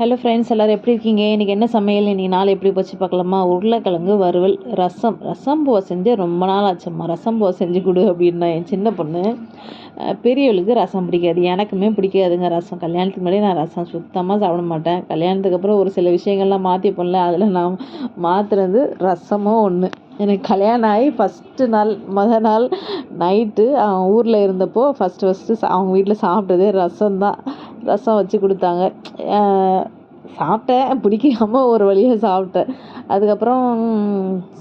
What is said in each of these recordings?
Hello friends எல்லோரும் எப்படி இருக்கீங்க? இன்றைக்கி என்ன சமையல்? இன்றைக்கி நாள் எப்படி போச்சு பார்க்கலாமா? உருளைக்கிழங்கு வறுவல் ரசம். ரசம் பூவை செஞ்சு ரொம்ப நாள் ஆச்சும்மா. ரசம் பூவை செஞ்சு கொடு அப்படின்னா என் சின்ன பொண்ணு பெரியவளுக்கு ரசம் பிடிக்காது. எனக்குமே பிடிக்காதுங்க ரசம். கல்யாணத்துக்கு முன்னாடி நான் ரசம் சுத்தமாக சாப்பிட மாட்டேன். கல்யாணத்துக்கு அப்புறம் ஒரு சில விஷயங்கள்லாம் மாற்றி போடல அதில் நான் மாற்றுறது ரசமும் ஒன்று எனக்கு கல்யாணம் ஆகி ஃபஸ்ட்டு நாள் மொதல் நாள் நைட்டு அவன் ஊரில் இருந்தப்போ ஃபஸ்ட்டு ஃபஸ்ட்டு அவங்க வீட்டில் சாப்பிட்டதே ரசம் தான் ரசம் வச்சு கொடுத்தாங்க. சாப்பிட்டேன். பிடிக்காம ஒரு வழியாக சாப்பிட்டேன். அதுக்கப்புறம்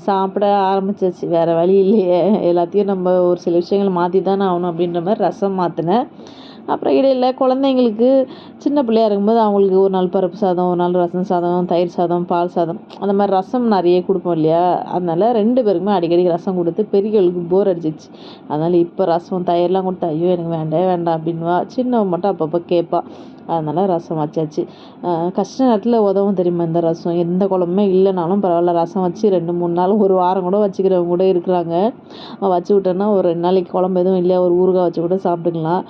சாப்பிட ஆரம்பிச்சாச்சு. வேறு வழி இல்லையே. எல்லாத்தையும் நம்ம ஒரு சில விஷயங்களை மாற்றி தானே ஆகணும் அப்படின்ற மாதிரி ரசம் மாற்றினேன் அப்புறம் இடையில குழந்தைங்களுக்கு சின்ன பிள்ளையா இருக்கும்போது அவங்களுக்கு ஒரு நாள் பருப்பு சாதம் ஒரு நாள் ரசம் சாதம் தயிர் சாதம் பால் சாதம் அந்த மாதிரி ரசம் நிறைய கொடுப்போம் இல்லையா? அதனால் ரெண்டு பேருக்குமே அடிக்கடி ரசம் கொடுத்து பெரியவளுக்கு போர் அடிச்சிச்சு அதனால் இப்போ ரசம் தயிர்லாம் கொடுத்தா ஐயோ எனக்கு வேண்டவே வேண்டாம் அப்படின்வா சின்னவன் மட்டும் அப்பப்போ கேட்பா அதனால் ரசம் வச்சாச்சு. கஷ்ட நேரத்தில் உதவும் தெரியுமா இந்த ரசம்? எந்த குழம்புமே இல்லைனாலும் பரவாயில்ல ரசம் வச்சு ரெண்டு மூணு நாள் ஒரு வாரம் கூட வச்சுக்கிறவங்க கூட இருக்கிறாங்க. வச்சு விட்டோன்னா ஒரு ரெண்டு நாளைக்கு குழம்பு எதுவும் இல்லையா? ஒரு ஊறுகாய் வச்சு கூட சாப்பிட்டுக்கலாம்.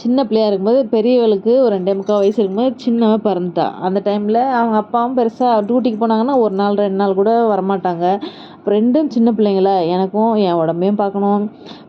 சின்ன பிள்ளையாக இருக்கும்போது பெரியவளுக்கு ஒரு ரெண்டே முக்கால் வயசு இருக்கும்போது சின்னவன் பிறந்துட்டா. அந்த டைமில் அவங்க அப்பாவும் பெருசாக டியூட்டிக்கு போனாங்கன்னா ஒரு நாள் ரெண்டு நாள் கூட வரமாட்டாங்க. ரெண்டும் சின்ன பிள்ளைங்கள எனக்கும் என் உடம்பையும் பார்க்கணும்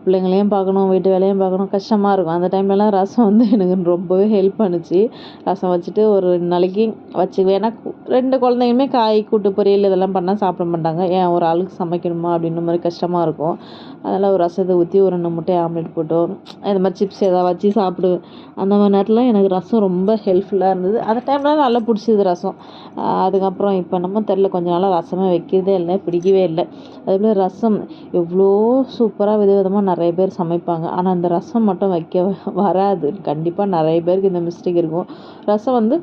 பிள்ளைங்களையும் பார்க்கணும் வீட்டு வேலையும் பார்க்கணும் கஷ்டமாக இருக்கும். அந்த டைம்லலாம் ரசம் வந்து எனக்கு ரொம்பவே ஹெல்ப் பண்ணுச்சு. ரசம் வச்சுட்டு ஒரு ரெண்டு நாளைக்கு வச்சுக்குவேன். ஏன்னா ரெண்டு குழந்தைங்களுமே காய் கூட்டு பொரியல் இதெல்லாம் பண்ணால் சாப்பிட மாட்டாங்க. ஏன் ஒரு ஆளுக்கு சமைக்கணுமா அப்படின்ற மாதிரி கஷ்டமாக இருக்கும். அதனால் ஒரு ரசத்தை ஊற்றி ஒரு ரெண்டு முட்டை ஆம்லேட் போட்டோம் இந்த மாதிரி சிப்ஸ் எதாவது வச்சு சாப்பிடுவேன் அந்த மாதிரி நேரத்தில் எனக்கு ரசம் ரொம்ப ஹெல்ப்ஃபுல்லாக இருந்தது. அந்த டைமில் நல்லா பிடிச்சிது ரசம். அதுக்கப்புறம் இப்போ நம்ம தெரில கொஞ்ச நாளாக ரசமே வைக்கிறதே இல்லை பிடிக்கவே இல்லை. அதேபோல் ரசம் எவ்வளோ சூப்பராக வித விதமாக நிறைய பேர் சமைப்பாங்க. ஆனால் அந்த ரசம் மட்டும் வைக்க வராது. கண்டிப்பாக நிறைய பேருக்கு இந்த மிஸ்டேக் இருக்கும். ரசம் வந்து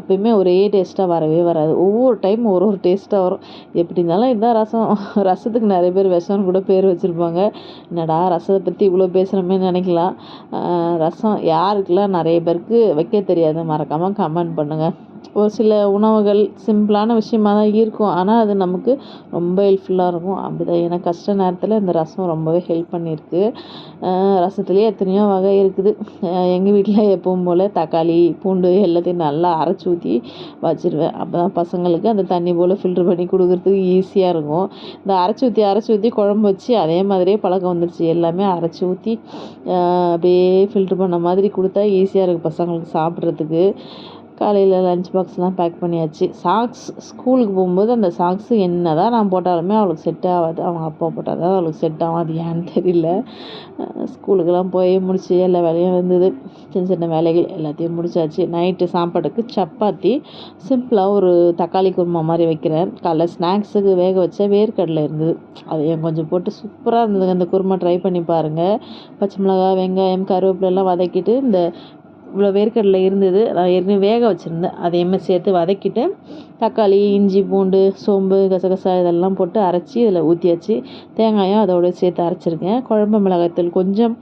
எப்பயுமே ஒரே டேஸ்ட்டாக வரவே வராது. ஒவ்வொரு டைம் ஒரு ஒரு டேஸ்ட்டாக வரும். எப்படி இருந்தாலும் இதுதான் ரசம். ரசத்துக்கு நிறைய பேர் விஷம்னு கூட பேர் வச்சுருப்பாங்க. என்னடா ரசத்தை பற்றி இவ்வளோ பேசுகிறோமே நினைக்கலாம். ரசம் யாருக்கெல்லாம் நிறைய பேருக்கு வைக்க தெரியாது. மறக்காமல் கமெண்ட் பண்ணுங்கள் ஒரு சில உணவுகள் சிம்பிளான விஷயமா தான் இருக்கும். ஆனால் அது நமக்கு ரொம்ப ஹெல்ப்ஃபுல்லாக இருக்கும். அப்படி தான் கஷ்ட நேரத்தில் இந்த ரசம் ரொம்பவே ஹெல்ப் பண்ணியிருக்கு ரசத்துலேயே எத்தனையோ வகை இருக்குது. எங்கள் வீட்டில் எப்பவும் போல் தக்காளி பூண்டு எல்லாத்தையும் நல்லா அரைச்சி ஊற்றி வச்சுருவேன். அப்போ தான் பசங்களுக்கு அந்த தண்ணி போல் ஃபில்ட்ரு பண்ணி கொடுக்குறதுக்கு ஈஸியாக இருக்கும். இந்த அரைச்சி ஊற்றி அரைச்சி ஊற்றி குழம்பு வச்சு அதே மாதிரியே பழக்கம் வந்துருச்சு. எல்லாமே அரைச்சி ஊற்றி அப்படியே ஃபில்ட்ரு பண்ண மாதிரி கொடுத்தா ஈஸியாக இருக்குது பசங்களுக்கு சாப்பிட்றதுக்கு. காலையில் லஞ்ச் பாக்ஸ்லாம் பேக் பண்ணியாச்சு. சாக்ஸ் ஸ்கூலுக்கு போகும்போது அந்த சாக்ஸு என்ன தான் நான் போட்டாலுமே அவளுக்கு செட் ஆகாது. அவங்க அப்பா போட்டால் தான் அவளுக்கு செட் ஆகும் அது ஏன்னு தெரியல. ஸ்கூலுக்கெல்லாம் போய் முடிச்சு எல்லா வேலையும் இருந்தது. சின்ன சின்ன வேலைகள் எல்லாத்தையும் முடிச்சாச்சு. நைட்டு சாப்பாட்டுக்கு சப்பாத்தி சிம்பிளாக ஒரு தக்காளி குருமா மாதிரி வைக்கிறேன். காலைல ஸ்நாக்ஸுக்கு வேக வச்ச வேர்க்கடலை இருந்தது. அதையும் கொஞ்சம் போட்டு சூப்பராக இருந்ததுங்க. அந்த குருமா ட்ரை பண்ணி பாருங்கள் பச்சை மிளகா வெங்காயம் கருவேப்பிலெல்லாம் வதக்கிட்டு இந்த இவ்வளோ வேர்க்கடலை இருந்தது. நான் ஏற்கனவே வேக வச்சுருந்தேன். அதையுமே சேர்த்து வதக்கிட்டு தக்காளி இஞ்சி பூண்டு சோம்பு கசகசா இதெல்லாம் போட்டு அரைச்சி இதில் ஊற்றியாச்சு தேங்காயும் அதோட சேர்த்து அரைச்சிருக்கேன். குழம்பு மிளகாய்த்தூள் கொஞ்சம்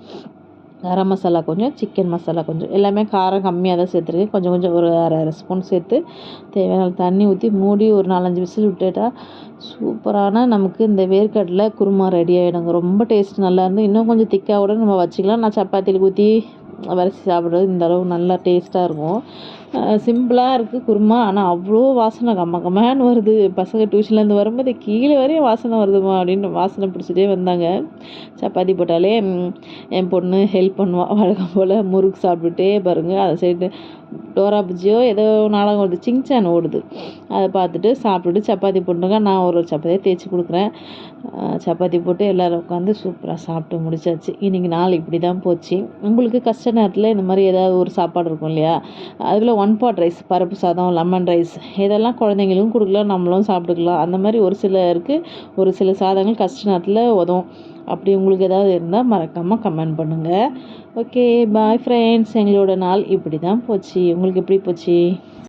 கரம் மசாலா கொஞ்சம் சிக்கன் மசாலா கொஞ்சம். எல்லாமே காரம் கம்மியாக தான் சேர்த்துருக்கேன். கொஞ்சம் கொஞ்சம் ஒரு அரை அரை ஸ்பூன் சேர்த்து தேவையான தண்ணி ஊற்றி மூடி ஒரு நாலஞ்சு விசில் விட்டுட்டா சூப்பரான நமக்கு இந்த வேர்க்கடலை குருமா ரெடி ஆகிடுங்க ரொம்ப டேஸ்ட் நல்லா இருந்து இன்னும் கொஞ்சம் திக்காக கூட நம்ம வச்சுக்கலாம். நான் சப்பாத்தியில் ஊற்றி வரைச்சி சாப்பிட்றது இந்த அளவு நல்லா டேஸ்ட்டாக இருக்கும். சிம்பிளாக இருக்குது குருமா. ஆனால் அவ்வளோ வாசனை கம்ம கம்மான்னு வருது. பசங்க டியூஷன்லேருந்து வரும்போது கீழே வரையும் வாசனை வருதுமா அப்படின்னு வாசனை பிடிச்சிட்டே வந்தாங்க. சப்பாத்தி போட்டாலே என் பொண்ணு ஹெல்ப் பண்ணுவாள் வழக்கம் போல் முறுக்கு சாப்பிட்டுட்டே பாருங்கள் அதை சைடு டோரா பிஜியோ ஏதோ நாடகம் ஓடுது சிங்சான் ஓடுது. அதை பார்த்துட்டு சாப்பிட்டுட்டு சப்பாத்தி போட்டுங்க நான் ஒரு ஒரு சப்பாத்தியை தேய்ச்சி கொடுக்குறேன். சப்பாத்தி போட்டு எல்லோரும் உட்காந்து சூப்பராக சாப்பிட்டு முடிச்சாச்சு. இன்றைக்கி நாள் இப்படி தான் போச்சு. உங்களுக்கு கஷ்ட நேரத்தில் இந்த மாதிரி ஏதாவது ஒரு சாப்பாடு இருக்கும் இல்லையா? அதில் ஒன் பாட் ரைஸ் பருப்பு சாதம் லெமன் ரைஸ் இதெல்லாம் குழந்தைங்களுக்கும் கொடுக்கலாம் நம்மளும் சாப்பிட்டுக்கலாம். அந்த மாதிரி ஒரு சிலருக்கு ஒரு சில சாதங்கள் கஷ்ட நேரத்தில் உதவும். அப்படி உங்களுக்கு ஏதாவது இருந்தால் மறக்காமல் கமெண்ட் பண்ணுங்கள் ஓகே பாய் ஃப்ரெண்ட்ஸ் எங்களோட நாள் இப்படி தான் போச்சு. உங்களுக்கு எப்படி போச்சு?